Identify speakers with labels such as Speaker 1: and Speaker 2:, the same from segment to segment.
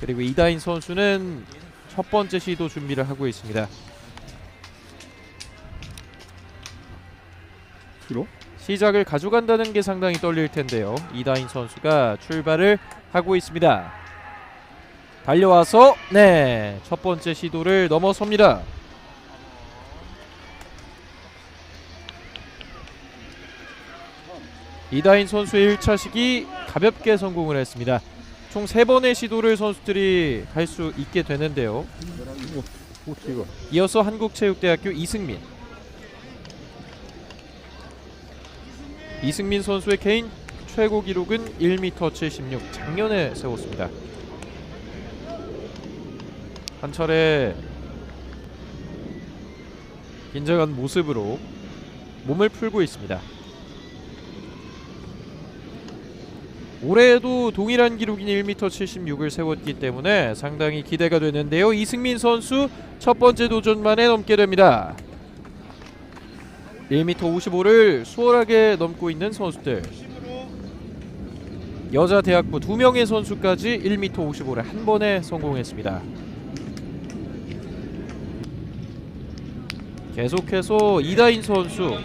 Speaker 1: 그리고 이다인 선수는 첫 번째 시도 준비를 하고 있습니다.
Speaker 2: 뒤로?
Speaker 1: 시작을 가져간다는 게 상당히 떨릴 텐데요. 이다인 선수가 출발을 하고 있습니다. 달려와서 네, 첫 번째 시도를 넘어섭니다. 이다인 선수의 1차 시기 가볍게 성공을 했습니다. 총 3번의 시도를 선수들이 할 수 있게 되는데요. 이어서 한국체육대학교 이승민. 이승민 선수의 개인 최고 기록은 1m 76 작년에 세웠습니다. 한 차례 긴장한 모습으로 몸을 풀고 있습니다 올해에도 동일한 기록인 1m 76을 세웠기 때문에 상당히 기대가 되는데요 이승민 선수 첫 번째 도전만에 넘게 됩니다. 1m 55를 수월하게 넘고 있는 선수들. 여자 대학부 두 명의 선수까지 1m 55를 한 번에 성공했습니다. 계속해서 이다인 선수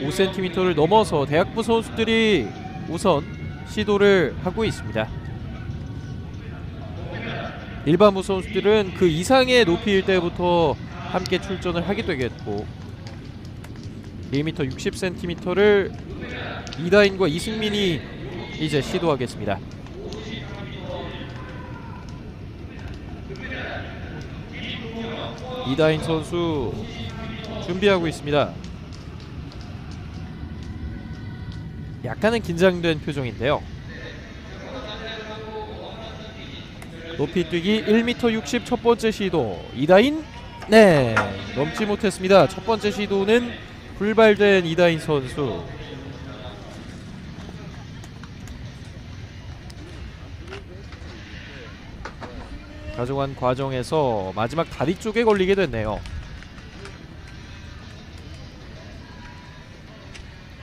Speaker 1: 5cm를 넘어서 대학부 선수들이 우선 시도를 하고 있습니다. 일반부 선수들은 그 이상의 높이일 때부터 함께 출전을 하게 되겠고 1m 60cm를 이다인과 이승민이 이제 시도하겠습니다. 이다인 선수 준비하고 있습니다. 약간은 긴장된 표정인데요. 높이 뛰기 1m 60첫 번째 시도 이다인 네 넘지 못했습니다. 첫 번째 시도는 불발된 이다인 선수. 가져간 과정에서 마지막 다리 쪽에 걸리게 됐네요.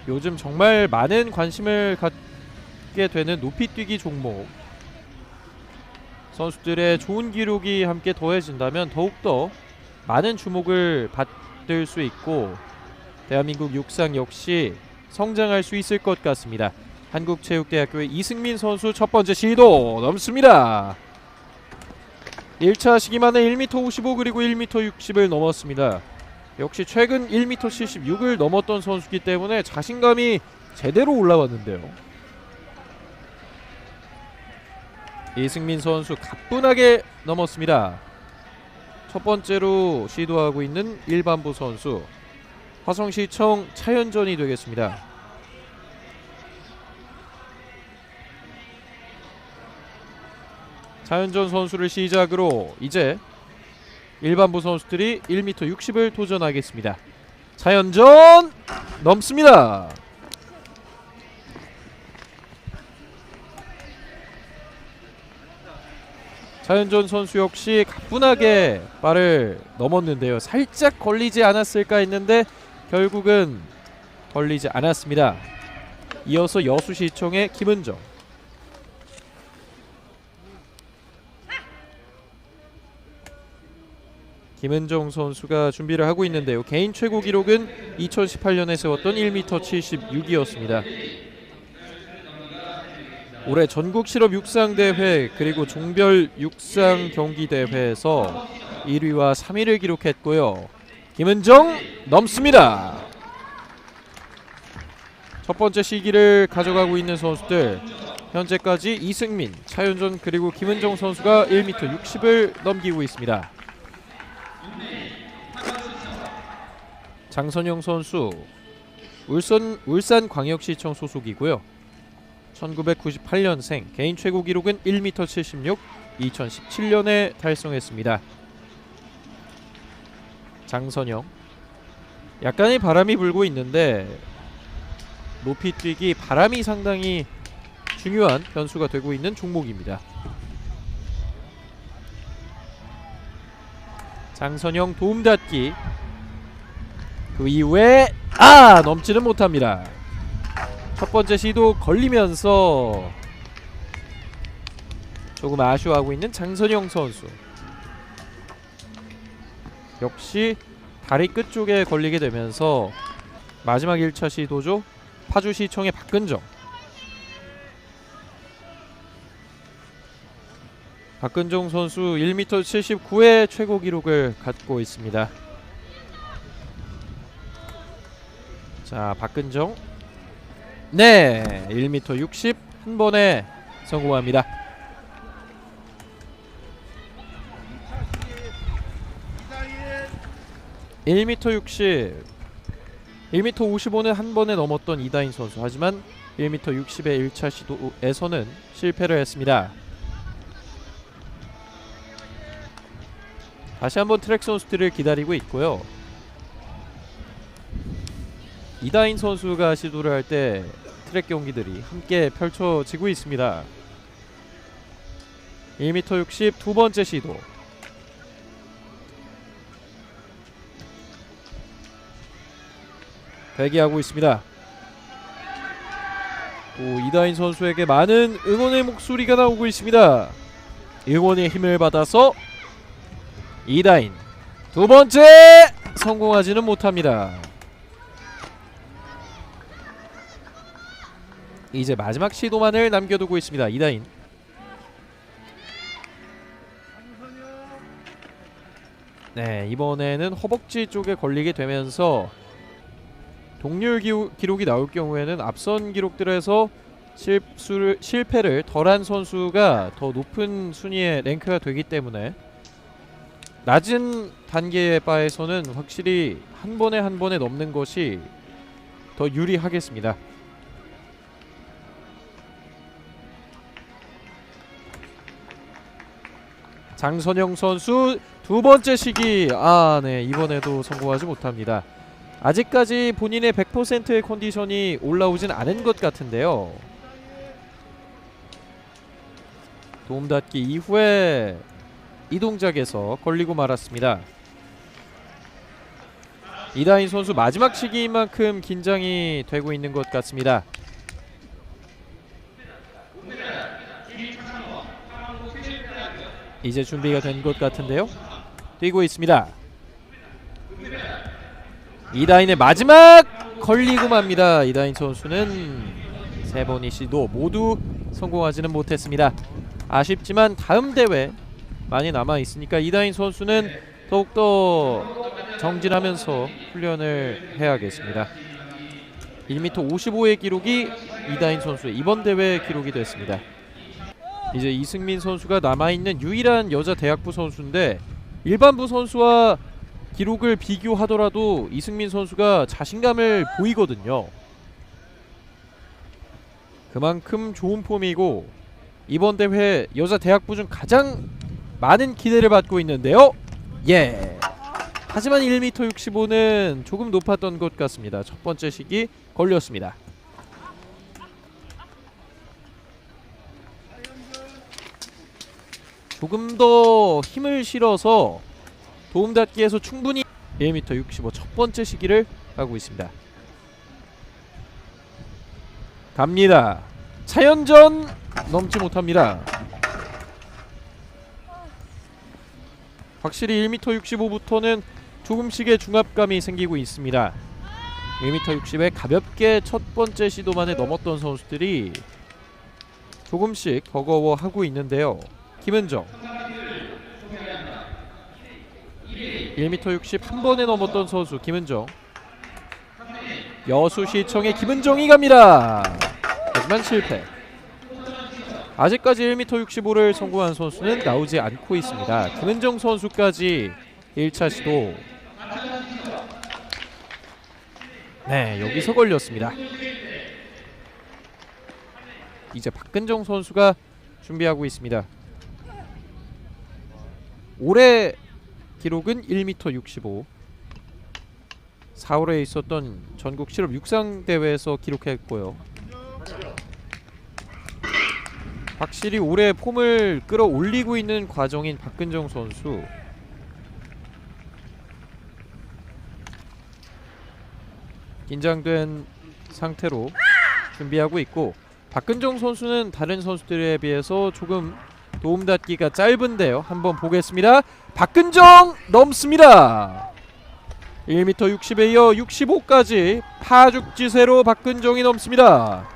Speaker 1: 요즘 정말 많은 관심을 갖게 되는 높이 뛰기 종목. 선수들의 좋은 기록이 함께 더해진다면 더욱더 많은 주목을 받을 수 있고 대한민국 육상 역시 성장할 수 있을 것 같습니다. 한국체육대학교의 이승민 선수 첫 번째 시도 넘습니다. 1차 시기만에 1m 55 그리고 1m 60을 넘었습니다. 역시 최근 1m 76을 넘었던 선수기 때문에 자신감이 제대로 올라왔는데요. 이승민 선수 가뿐하게 넘었습니다. 첫 번째로 시도하고 있는 일반부 선수 화성시청 차현전이 되겠습니다. 차현전 선수를 시작으로 이제 일반부 선수들이 1m 60을 도전하겠습니다. 차현전 넘습니다. 차현전 선수 역시 가뿐하게 발을 넘었는데요. 살짝 걸리지 않았을까 했는데 결국은 걸리지 않았습니다. 이어서 여수시청의 김은정 김은정 선수가 준비를 하고 있는데요. 개인 최고 기록은 2018년에 세웠던 1m 76이었습니다. 올해 전국 실업 육상 대회 그리고 종별 육상 경기 대회에서 1위와 3위를 기록했고요. 김은정 넘습니다. 첫 번째 시기를 가져가고 있는 선수들 현재까지 이승민, 차윤전 그리고 김은정 선수가 1m 60을 넘기고 있습니다. 장선영 선수 울산 울산광역시청 소속이고요. 1998년생 개인 최고 기록은 1m 76 2017년에 달성했습니다. 장선영 약간의 바람이 불고 있는데 높이 뛰기 바람이 상당히 중요한 변수가 되고 있는 종목입니다. 장선영 도움닫기 그 이후에 아 넘지는 못합니다. 첫 번째 시도 걸리면서 조금 아쉬워하고 있는 장선영 선수. 역시 다리 끝 쪽에 걸리게 되면서 마지막 1차 시도죠. 파주시청의 박근정. 박근정 선수 1m 79의 최고 기록을 갖고 있습니다. 자, 박근정. 네, 1m 60 한 번에 성공합니다. 1m 60 1m 55는 한 번에 넘었던 이다인 선수 하지만 1m 60의 1차 시도에서는 실패를 했습니다. 다시 한번 트랙 선수들을 기다리고 있고요. 이다인 선수가 시도를 할 때 트랙 경기들이 함께 펼쳐지고 있습니다. 1m 60 두 번째 시도. 대기하고 있습니다. 또 이다인 선수에게 많은 응원의 목소리가 나오고 있습니다. 응원의 힘을 받아서 이다인 두 번째 성공하지는 못합니다. 이제 마지막 시도만을 남겨두고 있습니다. 이다인. 네 이번에는 허벅지 쪽에 걸리게 되면서 동률 기우- 기록이 나올 경우에는 앞선 기록들에서 실수를 실패를 덜한 선수가 더 높은 순위의 랭크가 되기 때문에 낮은 단계의 바에서는 확실히 한 번에 한 번에 넘는 것이 더 유리하겠습니다. 장선영 선수 두 번째 시기 아 네 이번에도 성공하지 못합니다. 아직까지 본인의 100%의 컨디션이 올라오진 않은 것 같은데요. 도움 닫기 이후에 이 동작에서 걸리고 말았습니다. 이다인 선수 마지막 시기인 만큼 긴장이 되고 있는 것 같습니다. 이제 준비가 된 것 같은데요. 뛰고 있습니다. 이다인의 마지막 걸리고 맙니다. 이다인 선수는 세 번의 시도 모두 성공하지는 못했습니다. 아쉽지만 다음 대회 많이 남아 있으니까 이다인 선수는 더욱더 정진하면서 훈련을 해야겠습니다. 1m 55의 기록이 이다인 선수의 이번 대회 기록이 됐습니다. 이제 이승민 선수가 남아 있는 유일한 여자 대학부 선수인데 일반부 선수와 기록을 비교하더라도 이승민 선수가 자신감을 보이거든요. 그만큼 좋은 폼이고 이번 대회 여자 대학부 중 가장 많은 기대를 받고 있는데요. 예. 하지만 1m 65는 조금 높았던 것 같습니다. 첫 번째 시기 걸렸습니다. 조금 더 힘을 실어서 도움닫기에서 충분히 1m 65 첫 번째 시기를 하고 있습니다. 갑니다. 차연전 넘지 못합니다. 확실히 1m 65부터는 조금씩의 중압감이 생기고 있습니다. 1m 60에 가볍게 첫 번째 시도만에 넘었던 선수들이 조금씩 버거워하고 있는데요. 김은정 1m 60 한 번에 넘었던 선수 김은정 여수시청의 김은정이 갑니다. 하지만 실패. 아직까지 1m 65를 성공한 선수는 나오지 않고 있습니다. 김은정 선수까지 1차 시도. 네, 여기서 걸렸습니다. 이제 박근정 선수가 준비하고 있습니다. 올해 기록은 1m 65. 4월에 있었던 전국 실업 육상 대회에서 기록했고요. 확실히 올해 폼을 끌어올리고 있는 과정인 박근정 선수. 긴장된 상태로 준비하고 있고 박근정 선수는 다른 선수들에 비해서 조금 도움닫기가 짧은데요. 한번 보겠습니다. 박근정 넘습니다. 1m 60에 이어 65까지 파죽지세로 박근정이 넘습니다.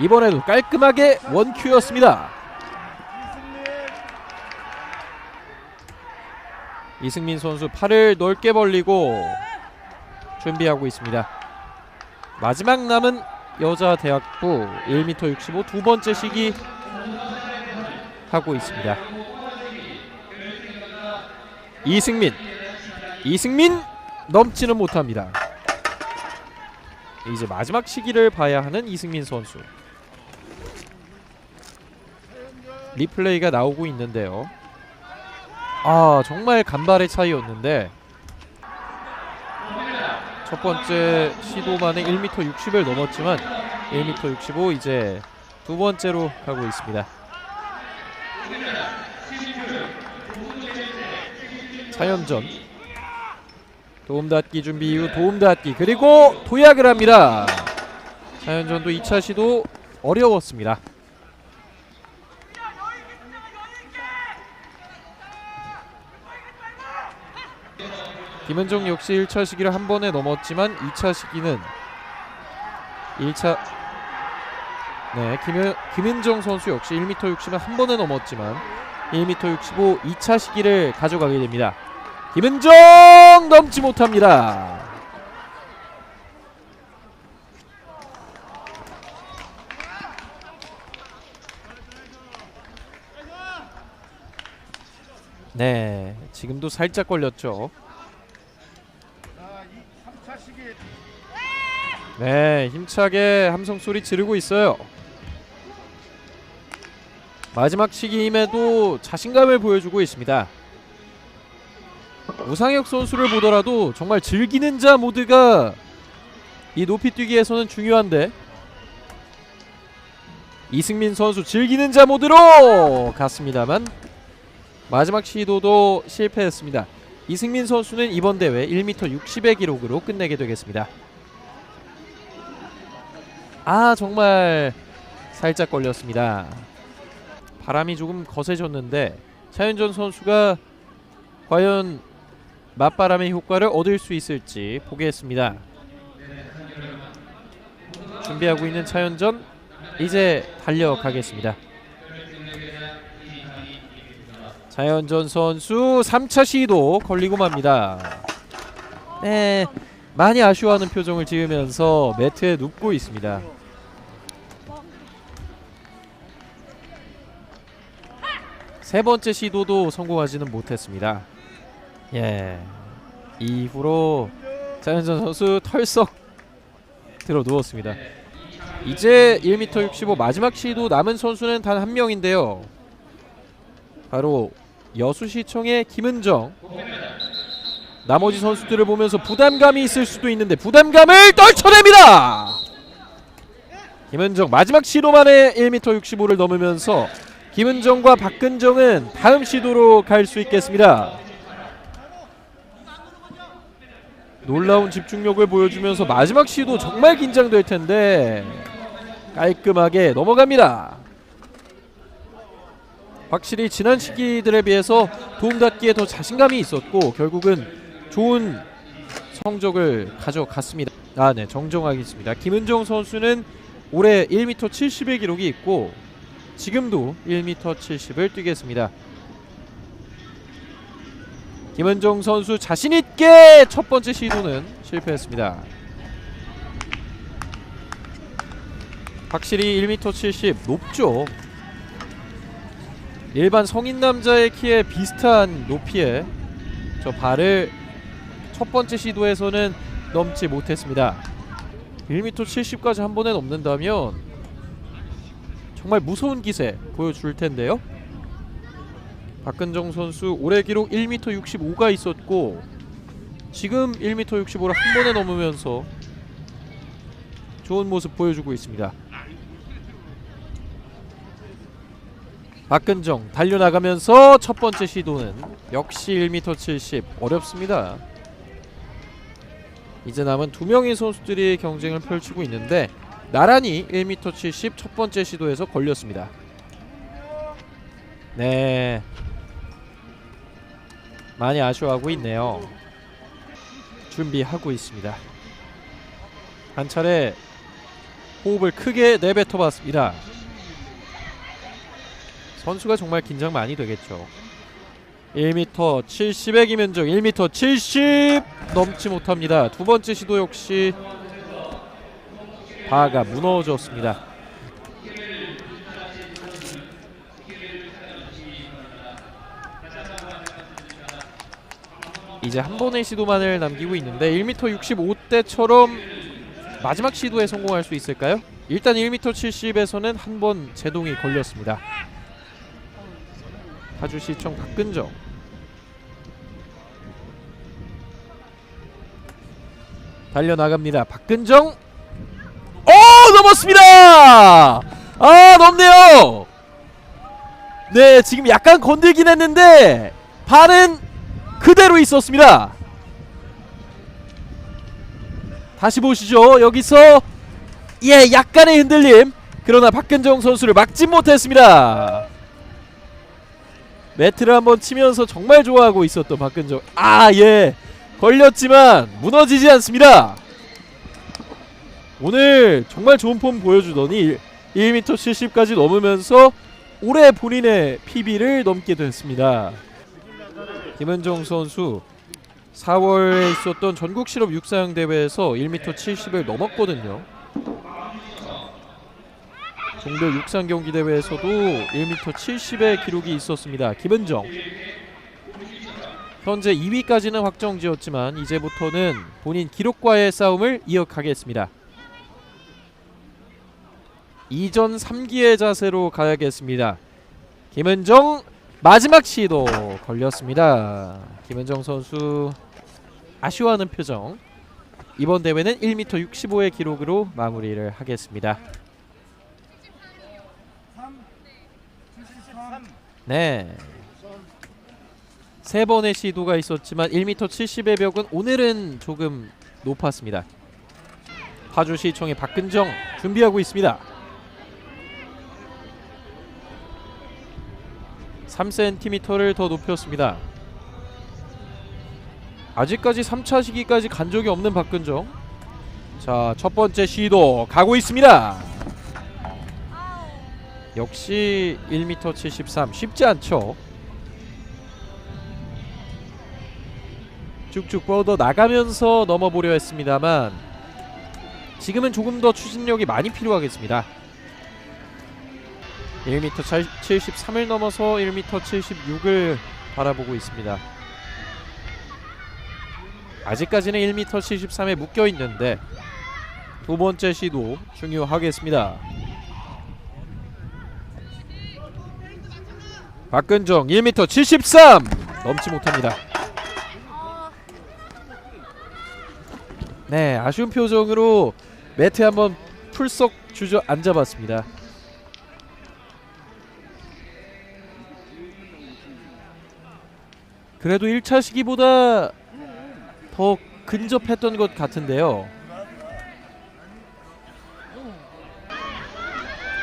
Speaker 1: 이번에도 깔끔하게 원큐였습니다. 이승민 선수 팔을 넓게 벌리고 준비하고 있습니다. 마지막 남은 여자 대학부 1m 65 두 번째 시기 하고 있습니다. 이승민 이승민 넘지는 못합니다. 이제 마지막 시기를 봐야 하는 이승민 선수. 리플레이가 나오고 있는데요. 아 정말 간발의 차이였는데 첫 번째 시도만에 1m 60을 넘었지만 1m 65 이제 두 번째로 가고 있습니다. 차연전 도움닫기 준비 이후 도움닫기 그리고 도약을 합니다. 차연전도 2차 시도 어려웠습니다. 김은종 역시 1차 시기를 한 번에 넘었지만 2차 시기는 1차 네 김은, 김은정 선수 역시 1m 60을 한 번에 넘었지만 1m 65 2차 시기를 가져가게 됩니다. 김은정 넘지 못합니다. 네, 지금도 살짝 걸렸죠. 네, 힘차게 함성 소리 지르고 있어요. 마지막 시기임에도 자신감을 보여주고 있습니다. 우상혁 선수를 보더라도 정말 즐기는 자 모드가 이 높이 뛰기에서는 중요한데 이승민 선수 즐기는 자 모드로 갔습니다만 마지막 시도도 실패했습니다. 이승민 선수는 이번 대회 1m 60의 기록으로 끝내게 되겠습니다. 아 정말 살짝 걸렸습니다. 바람이 조금 거세졌는데 차윤전 선수가 과연 맞바람의 효과를 얻을 수 있을지 보겠습니다. 준비하고 있는 차윤전 이제 달려가겠습니다. 차윤전 선수 3차 시도 걸리고 맙니다. 네, 많이 아쉬워하는 표정을 지으면서 매트에 눕고 있습니다. 세 번째 시도도 성공하지는 못했습니다. 예. 이후로 차현전 선수 털썩 들어 누웠습니다. 이제 1m 65 마지막 시도 남은 선수는 단 한 명인데요. 바로 여수시청의 김은정. 나머지 선수들을 보면서 부담감이 있을 수도 있는데 부담감을 떨쳐냅니다. 김은정 마지막 시도만에 1m 65를 넘으면서 김은정과 박근정은 다음 시도로 갈 수 있겠습니다. 놀라운 집중력을 보여주면서 마지막 시도 정말 긴장될 텐데 깔끔하게 넘어갑니다. 확실히 지난 시기들에 비해서 도움닫기에 더 자신감이 있었고 결국은 좋은 성적을 가져갔습니다. 아, 네, 정정하겠습니다. 김은정 선수는 올해 1m 70의 기록이 있고 지금도 1m 70을 뛰겠습니다. 김은정 선수 자신 있게 첫 번째 시도는 실패했습니다. 확실히 1m 70 높죠. 일반 성인 남자의 키에 비슷한 높이에 저 발을 첫 번째 시도에서는 넘지 못했습니다. 1m 70까지 한 번에 넘는다면 정말 무서운 기세 보여줄 텐데요. 박근정 선수 올해 기록 1m 65가 있었고 지금 1m 65를 한 번에 넘으면서 좋은 모습 보여주고 있습니다. 박근정 달려나가면서 첫 번째 시도는 역시 1m 70 어렵습니다. 이제 남은 두 명의 선수들이 경쟁을 펼치고 있는데 나란히 1m 70 첫 번째 시도에서 걸렸습니다. 네. 많이 아쉬워하고 있네요. 준비하고 있습니다. 한 차례 호흡을 크게 내뱉어 봤습니다. 선수가 정말 긴장 많이 되겠죠. 1m 70의 김현정 1m 70 넘지 못합니다. 두 번째 시도 역시 바가 무너졌습니다. 이제 한 번의 시도만을 남기고 있는데 1m 65대처럼 마지막 시도에 성공할 수 있을까요? 일단 1m 70에서는 한 번 제동이 걸렸습니다. 파주시청 박근정 달려나갑니다. 박근정 오 넘었습니다. 아 넘네요. 네 지금 약간 건들긴 했는데 발은 그대로 있었습니다. 다시 보시죠. 여기서 예 약간의 흔들림. 그러나 박근정 선수를 막진 못했습니다. 매트를 한번 치면서 정말 좋아하고 있었던 박근정. 아 예. 걸렸지만 무너지지 않습니다. 오늘 정말 좋은 폼 보여주더니 1m 70까지 넘으면서 올해 본인의 PB를 넘게 됐습니다. 김은정 선수 4월에 있었던 전국 실업 육상 대회에서 1m 70을 넘었거든요. 종교 육상 경기 대회에서도 1m 70의 기록이 있었습니다. 김은정. 현재 2위까지는 확정지었지만 이제부터는 본인 기록과의 싸움을 이어가겠습니다. 이전 3기의 자세로 가야겠습니다. 김은정 마지막 시도 걸렸습니다. 김은정 선수 아쉬워하는 표정. 이번 대회는 1m 65의 기록으로 마무리를 하겠습니다. 네. 세 번의 시도가 있었지만 1m 70의 벽은 오늘은 조금 높았습니다. 파주시청의 박근정 준비하고 있습니다. 3cm를 더 높였습니다. 아직까지 3차 시기까지 간 적이 없는 박근정. 자, 첫 번째 시도 가고 있습니다. 역시 1m 73 쉽지 않죠. 쭉쭉 뻗어 나가면서 넘어보려 했습니다만 지금은 조금 더 추진력이 많이 필요하겠습니다. 1m 73을 넘어서 1m 76을 바라보고 있습니다. 아직까지는 1m 73에 묶여 있는데 두 번째 시도 중요하겠습니다. 박근정 1m 73 넘지 못합니다. 네, 아쉬운 표정으로 매트에 한번 풀썩 주저앉아봤습니다. 그래도 1차 시기보다 더 근접했던 것 같은데요.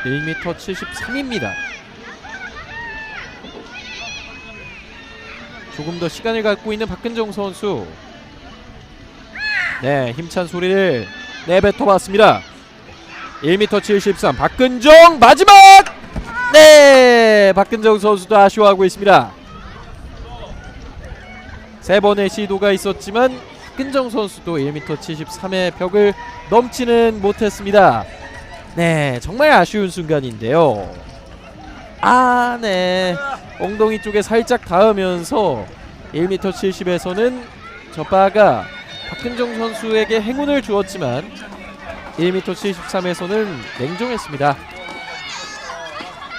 Speaker 1: 1m 73입니다. 조금 더 시간을 갖고 있는 박근정 선수. 네, 힘찬 소리를 내뱉어 봤습니다. 1m 73 박근정 마지막! 네, 박근정 선수도 아쉬워하고 있습니다. 세 번의 시도가 있었지만 박근정 선수도 1m 73의 벽을 넘지는 못했습니다. 네, 정말 아쉬운 순간인데요. 아, 네. 엉덩이 쪽에 살짝 닿으면서 1m 70에서는 저 바가 박근정 선수에게 행운을 주었지만 1m 73에서는 냉정했습니다.